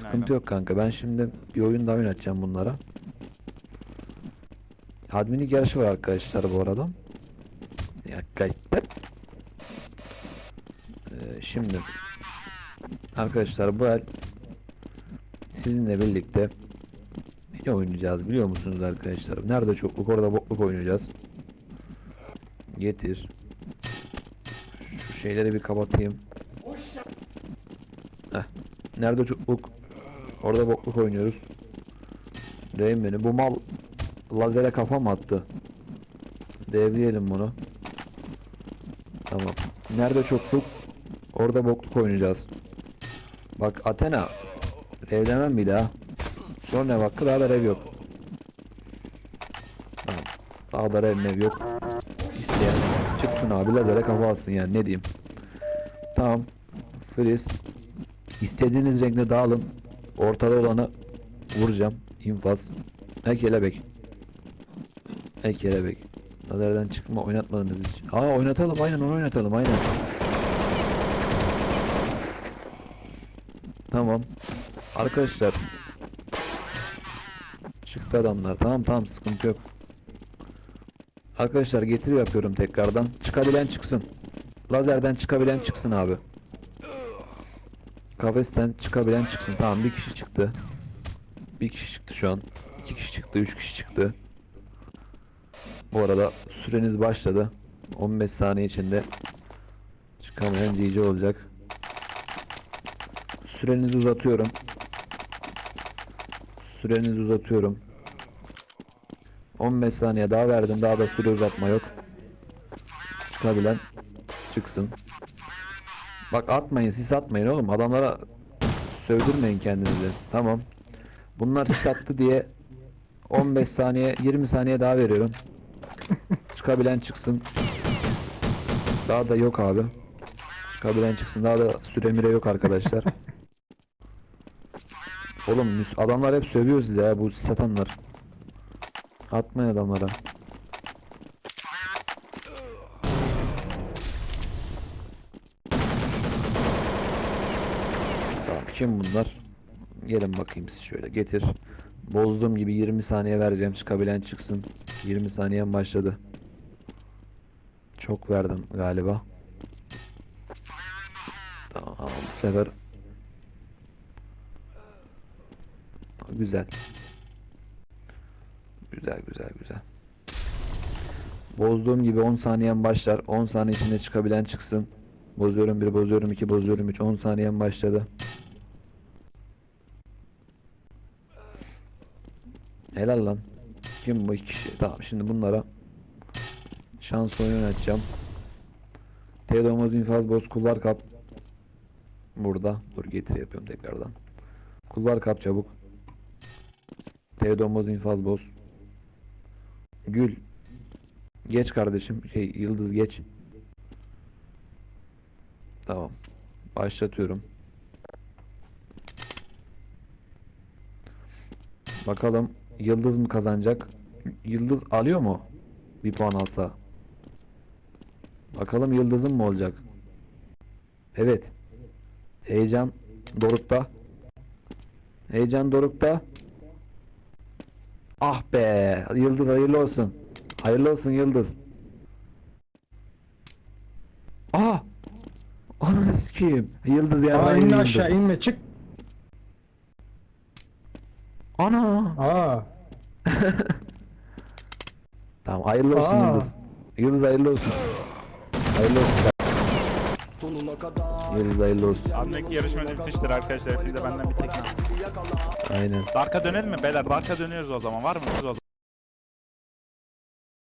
Sıkıntı yok kanka. Ben şimdi bir oyun daha oynatacağım bunlara. Adminlik yarışı var arkadaşlar bu arada. Kayıttır. Ee, şimdi arkadaşlar bu el sizinle birlikte ne oynayacağız biliyor musunuz arkadaşlar? Nerede çokluk orada bokluk oynayacağız. Getir. Şu şeyleri bir kapatayım. Heh. Nerede çokluk? Orada bokluk oynuyoruz. Değil beni. Bu mal lazere kafa mı attı? Devleyelim bunu. Tamam. Nerede çokluk? Orada bokluk oynayacağız. Bak Athena. Evlenemem bir daha. Sonra bak daha da ev yok. Tamam. Daha da ev mev yok. İsteyen çıksın abi lazere kafa atsın yani ne diyeyim. Tamam. Freeze. İstediğiniz renkte dağılın. Ortada olanı vuracağım. İnfaz. Ek kelebek. Ek kelebek. Lazerden çıkma oynatmadınız hiç. Aa oynatalım aynen onu oynatalım aynen. Tamam. Arkadaşlar. Çıktı adamlar. Tamam tamam sıkıntı yok. Arkadaşlar getir yapıyorum tekrardan. Çıkabilen çıksın. Lazerden çıkabilen çıksın abi. Kafesten çıkabilen çıksın. Tamam bir kişi çıktı. Bir kişi çıktı şu an. İki kişi çıktı. Üç kişi çıktı. Bu arada süreniz başladı. 15 saniye içinde çıkamayan GG olacak. Sürenizi uzatıyorum. Sürenizi uzatıyorum. 15 saniye daha verdim. Daha da süre uzatma yok. Çıkabilen çıksın. Bak atmayın siz atmayın oğlum. Adamlara sövdürmeyin kendinizi. Tamam. Bunlar sis attı diye 15 saniye 20 saniye daha veriyorum. Çıkabilen çıksın. Daha da yok abi. Çıkabilen çıksın. Daha da süre mire yok arkadaşlar. Oğlum adamlar hep sövüyor size ya bu sis atanlar atmayın adamlara Tamam kim bunlar? Gelin bakayım siz şöyle getir. Bozduğum gibi 20 saniye vereceğim çıkabilen çıksın. 20 saniyen başladı. Çok verdim galiba. Tamam bu sefer Güzel. Güzel güzel güzel. Bozduğum gibi 10 saniyen başlar. 10 saniye içinde çıkabilen çıksın. Bozuyorum 1, bozuyorum 2, bozuyorum 3. 10 saniyen başladı. Helal lan. Kim bu iki kişi? Tamam şimdi bunlara şans oyunu açacağım. Teodomuz infaz boz kullar kap. Burada. Dur getir yapıyorum tekrardan. Kullar kap çabuk. Teodomuz infaz boz. Gül. Geç kardeşim. Şey yıldız geç. Tamam. Başlatıyorum. Bakalım Yıldız mı kazanacak? Yıldız alıyor mu? Bir puan alsa. Bakalım Yıldız'ın mı olacak? Evet. Heyecan dorukta. Heyecan dorukta. Ah be. Yıldız hayırlı olsun. Hayırlı olsun Yıldız. Ah! Ananı sikeyim. Yıldız ya. Aa inme aşağı inme çık. Ana! Aa. Tamam hayırlı olsun Aa. Yıldız. Yıldız hayırlı olsun. Hayırlı olsun. Yıldız hayırlı olsun. Andaki yarışma bitmiştir arkadaşlar. Hepinize benden bir tekne. Aynen. Darka dönelim mi beyler? Darka dönüyoruz o zaman. Var mısınız o zaman?